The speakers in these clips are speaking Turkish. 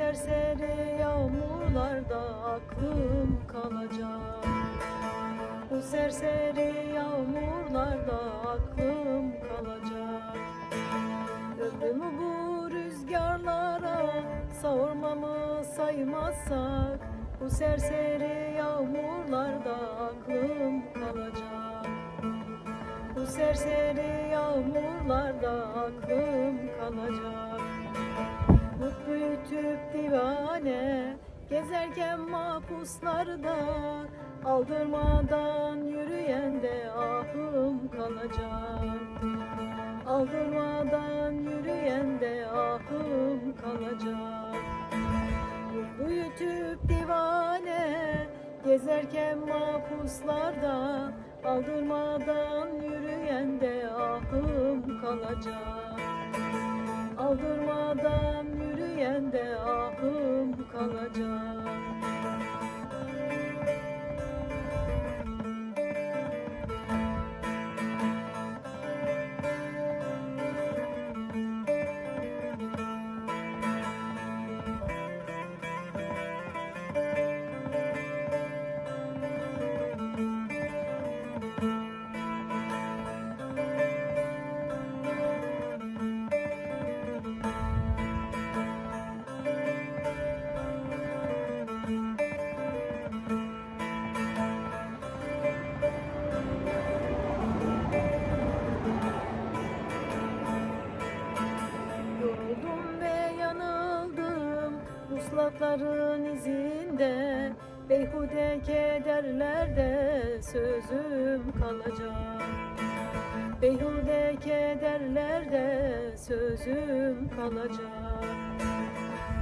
serseri yağmurlarda aklım kalacak. Bu serseri yağmurlarda aklım kalacak. Ömrümü bu rüzgarlara savurmamı saymazsak? Bu serseri yağmurlarda aklım kalacak. Bu serseri yağmurlarda aklım kalacak Ruh büyütüp divane Gezerken mahpuslarda Aldırmadan yürüyen de ahım kalacak. Aldırmadan yürüyen de ahım kalacak. Büyütüp divane Gezerken mahpuslarda Aldırmadan yürüyen de ahım kalacak. Aldırmadan yürüyen de ahım kalacak Vuslatların izinde Beyhude kederlerde sözüm kalacak. Beyhude kederlerde sözüm kalacak.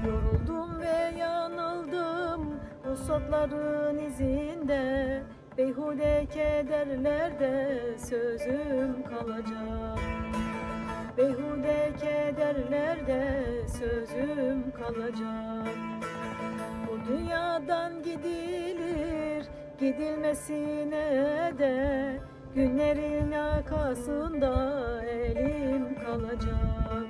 Yoruldum ve yanıldım Vuslatların izinde Beyhude kederlerde sözüm kalacak Beyhude kederlerde sözüm kalacak. Bu dünyadan gidilir gidilmesine de Günlerin yakasında elim kalacak.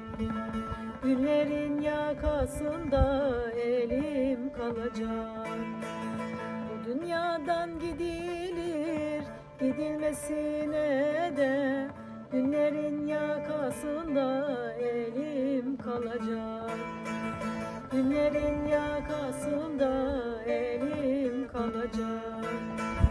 Günlerin yakasında elim kalacak. Bu dünyadan gidilir gidilmesine de yakasında elim kalacak.